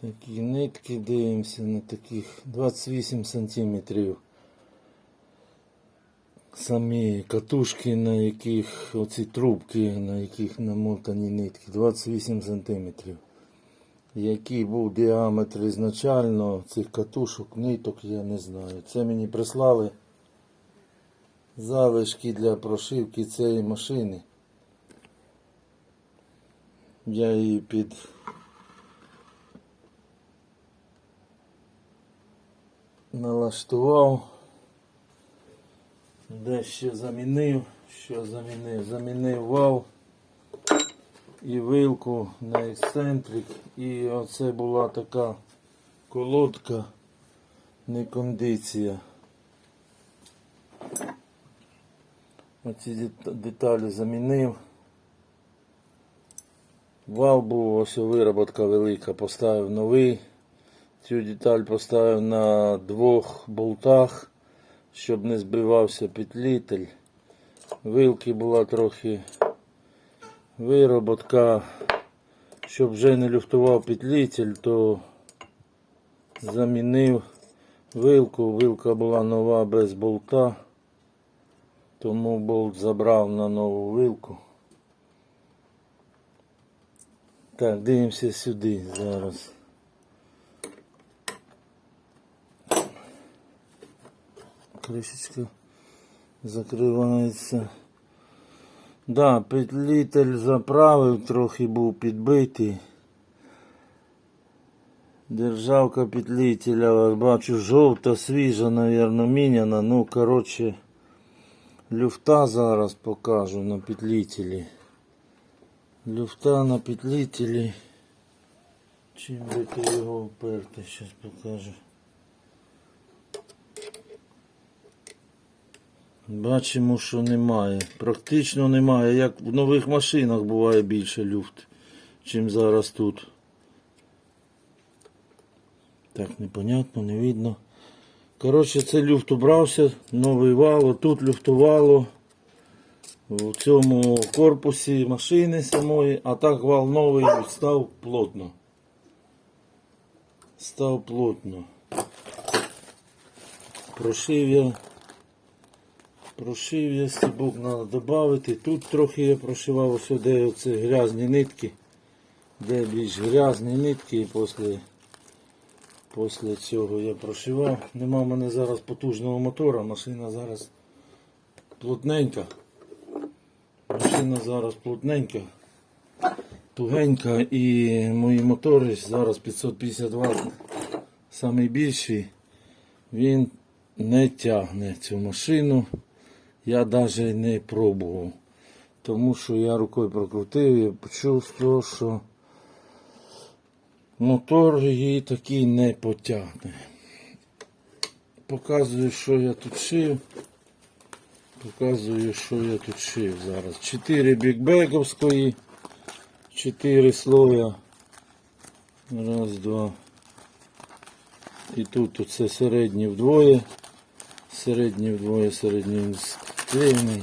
Такі нитки дивимося на таких 28 сантиметрів. Самі катушки, на яких оці трубки, на яких намотані нитки, 28 сантиметрів. Який був діаметр ізначально цих катушок, ниток, я не знаю. Це мені прислали залишки для прошивки цієї машини. Я її під налаштував. Дещо замінив, що замінив? Замінив вал і вилку на ексцентрик. І оце була така колодка, не кондиція. Оці деталі замінив. Вал був ось вироботка велика, поставив новий. Цю деталь поставив на двох болтах, щоб не збивався петлітель. Вилки була трохи вироботка, щоб вже не люфтував петлітель, то замінив вилку. Вилка була нова без болта, тому болт забрав на нову вилку. Так, дивимося сюди зараз. Кришечка закривається. Да, петлітель заправив, трохи був підбитий. Державка петлітеля, бачу, жовта, свіжа, навірно, міняна. Ну, коротше, люфта зараз покажу на петлітелі. Люфта на петлітелі. Чим би його вперти, зараз покажу. Бачимо, що немає. Практично немає. Як в нових машинах буває більше люфт, чим зараз тут. Так, непонятно, не видно. Коротше, це люфт убрався, новий вал, тут люфтувало в цьому корпусі машини самої, а так вал новий став плотно. Став плотно. Прошив я. Прошив я стібок треба додати. Тут трохи я прошивав ось де оце грязні нитки. Де більш грязні нитки і після, після цього я прошивав. Нема в мене зараз потужного мотора, машина зараз плотненька. Машина зараз плотненька, тугенька і мої мотори зараз 550 Вт, найбільший, він не тягне цю машину. Я навіть не пробував. Тому що я рукою прокрутив і почув, що мотор її такий не потягне. Показую, що я тут шив. Показую, що я тут шив зараз. 4 бікбековської, 4 слоя. Раз, два. І тут оце середні вдвоє. Середній вдвоє, середній склеєний.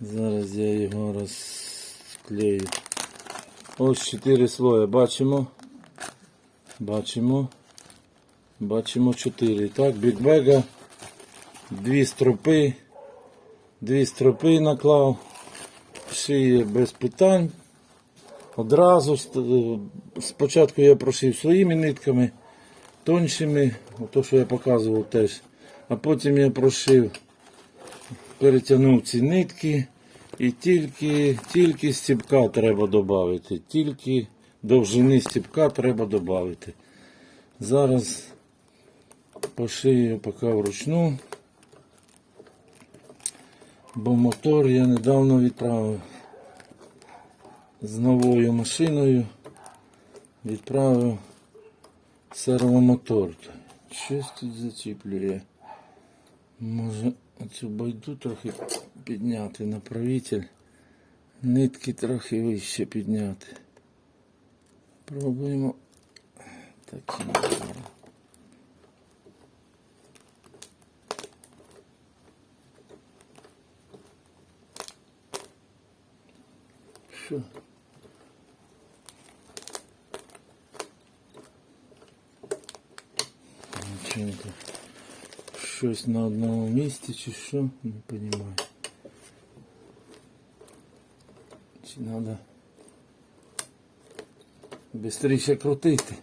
Зараз я його розклею. Ось 4 слоя. Бачимо. Бачимо. Бачимо 4. Так, бікбега. Дві стропи. Дві стропи наклав. Шиє без питань. Одразу спочатку я прошив своїми нитками, тоншими, то що я показував теж. А потім я прошив, перетягнув ці нитки і тільки, тільки стіпка треба додати. Тільки довжини стіпка треба додати. Зараз пошию поки вручну. Бо мотор я недавно відправив з новою машиною. Відправив сервомотор. Щось тут зачіплює. Може оцю байду трохи підняти направитель. Нитки трохи вище підняти. Пробуємо таким. чином. Що? машинка. Щось на одному місці чи що, не розумію. Чи треба швидше крутити.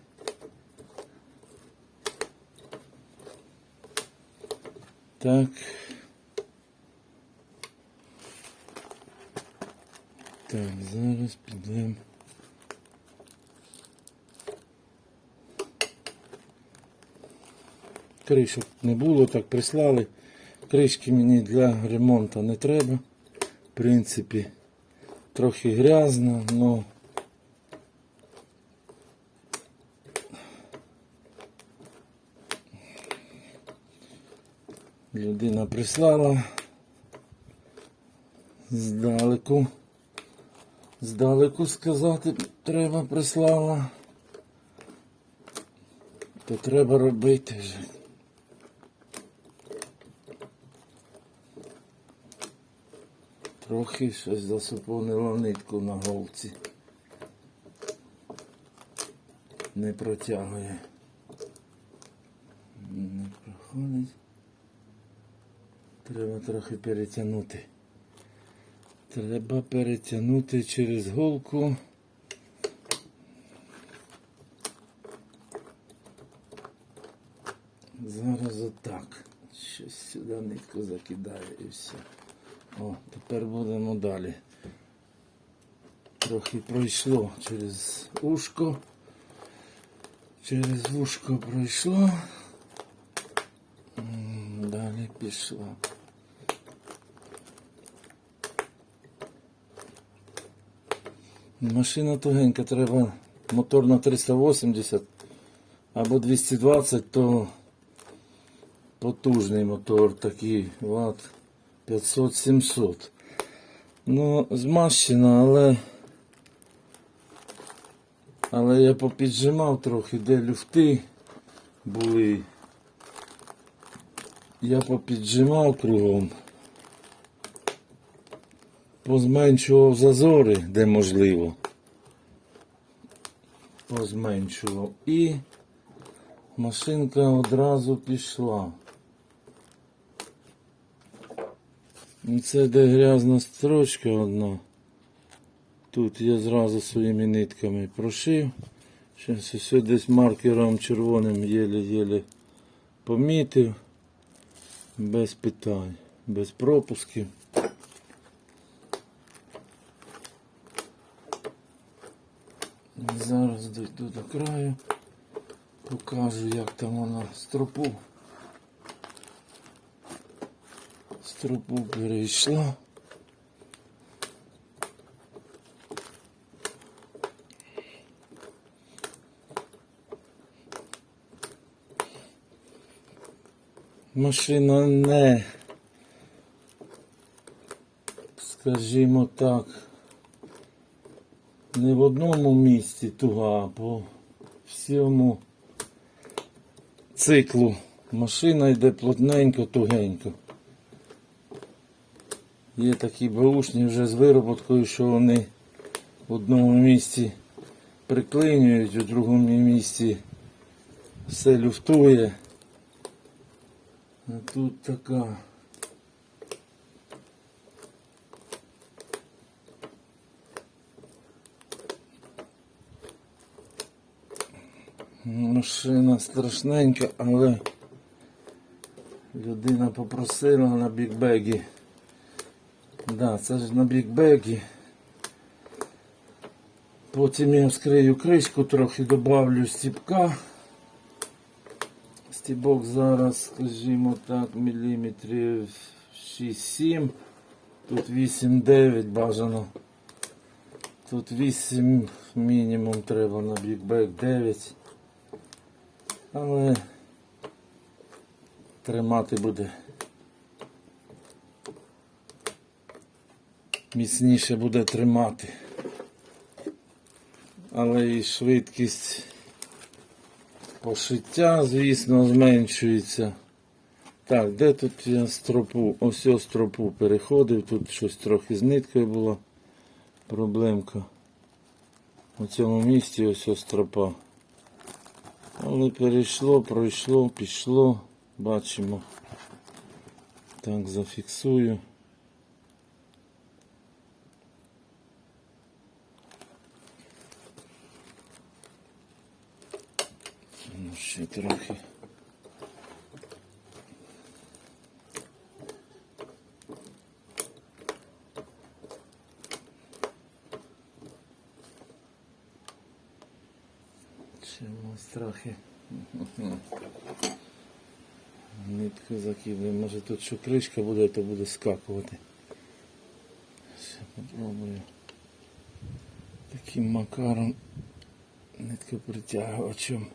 Так. Так, зараз підемо. Кришок не було, так прислали. Кришки мені для ремонту не треба. В принципі, трохи грязно, но людина прислала здалеку. Здалеку сказати треба прислала. То треба робити вже. Трохи щось засупонило нитку на голці. Не протягує. Не проходить. Треба трохи перетягнути. Треба перетягнути через голку. Зараз отак. Щось сюди нитку закидає і все. О, тепер будемо далі. Трохи пройшло через ушко. Через ушко пройшло. Далі пішло. Машина тугенька, треба мотор на 380 або 220, то потужний мотор такий, ват 500-700. Ну, змащена, але. Але я попіджимав трохи, де люфти були. Я попіджимав кругом. Позменшував зазори, де можливо. Позменшував. І машинка одразу пішла. І Це де грязна строчка одна. Тут я зразу своїми нитками прошив. Зараз ось десь маркером червоним єле-єле помітив. Без питань, без пропусків. Зараз дойду до краю, покажу, як там вона стропу. Стропу перейшла. Машина не, скажімо так, не в одному місці туга, а по всьому циклу. Машина йде плотненько, тугенько. Є такі баушні вже з вироботкою, що вони в одному місці приклинюють, у другому місці все люфтує. А тут така. Машина страшненька, але людина попросила на бікбегі. Да, це ж на бікбегі. Потім я вскрию кришку, трохи добавлю стіпка. Стібок зараз, скажімо так, міліметрів 6-7. Тут 8-9 бажано. Тут 8 мінімум треба на бікбек 9. Але тримати буде. Міцніше буде тримати. Але і швидкість пошиття, звісно, зменшується. Так, де тут я стропу? Ось ось стропу переходив, тут щось трохи з ниткою була проблемка. У цьому місці ось ось стропа. Але перейшло, пройшло, пішло. Бачимо. Так, зафіксую. Ну, ще трохи. Ще у нас трохи. Нитку закидуємо. Може тут що кришка буде, то буде скакувати. Ще попробую. Таким макаром нитку притягувачем.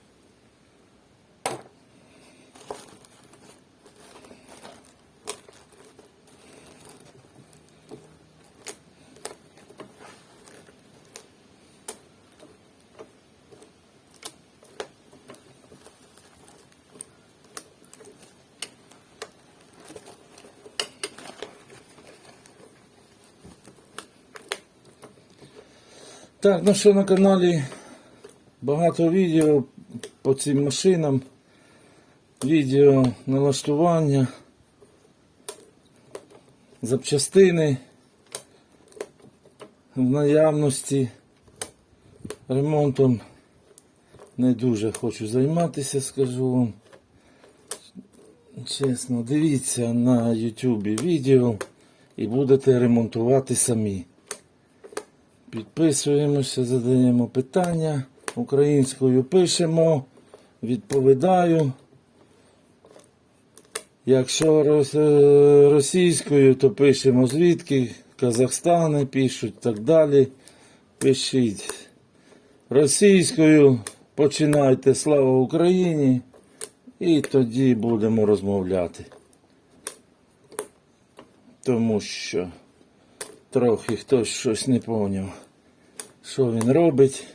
Так, ну що на каналі багато відео по цим машинам, відео налаштування, запчастини в наявності, ремонтом не дуже хочу займатися, скажу вам. Чесно, дивіться на Ютубі відео і будете ремонтувати самі. Підписуємося, задаємо питання. Українською пишемо, відповідаю. Якщо е, російською, то пишемо звідки, Казахстани пишуть так далі. Пишіть. Російською починайте Слава Україні і тоді будемо розмовляти. Тому що трохи хтось щось не поняв, що він робить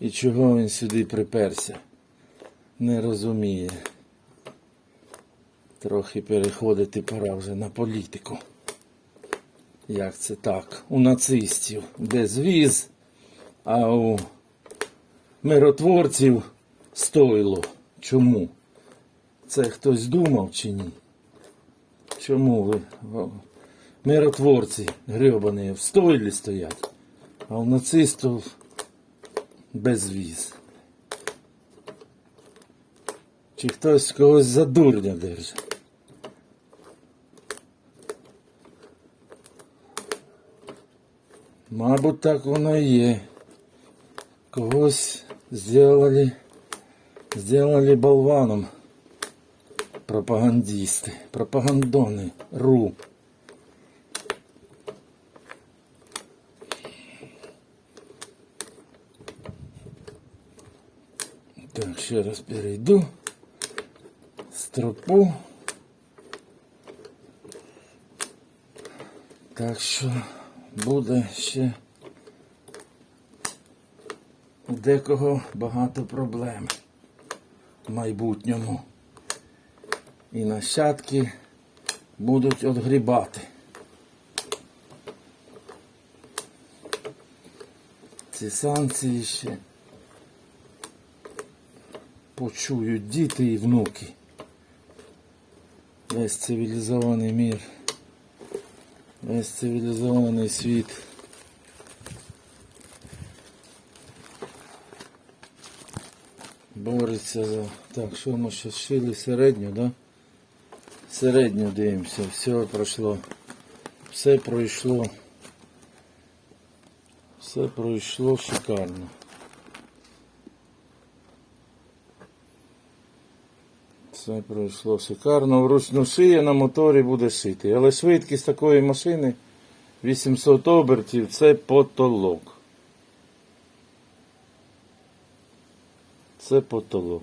і чого він сюди приперся. Не розуміє. Трохи переходити пора вже на політику. Як це так? У нацистів без віз, а у миротворців стойло. Чому? Це хтось думав чи ні? Чому ви? Миротворці гребані в стойлі стоять, а у нацистів без віз. Чи хтось когось за дурня держить? Мабуть, так воно і є. Когось сделали, сделали болваном пропагандисти, пропагандони, ру. Так, ще раз перейду. Стропу. Так що буде ще декого багато проблем в майбутньому. І нащадки будуть отгрібати. Ці санкції ще почують діти і внуки. Весь цивілізований мір, весь цивілізований світ. Бореться за... Так, що ми ще шили середню, да? Середню дивимося, все пройшло. Все пройшло. Все пройшло шикарно. Все пройшло шикарно. Вручну шиє на моторі буде шити. Але швидкість такої машини 800 обертів це потолок. Це потолок.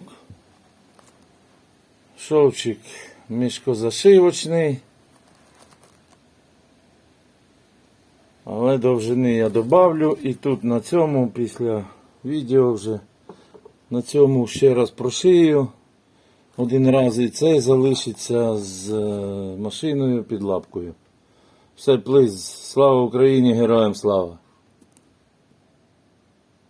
Шовчик мішкозашивочний. Але довжини я добавлю і тут на цьому після відео вже на цьому ще раз прошию один раз і цей залишиться з е, машиною під лапкою. Все, плиз, слава Україні, героям слава!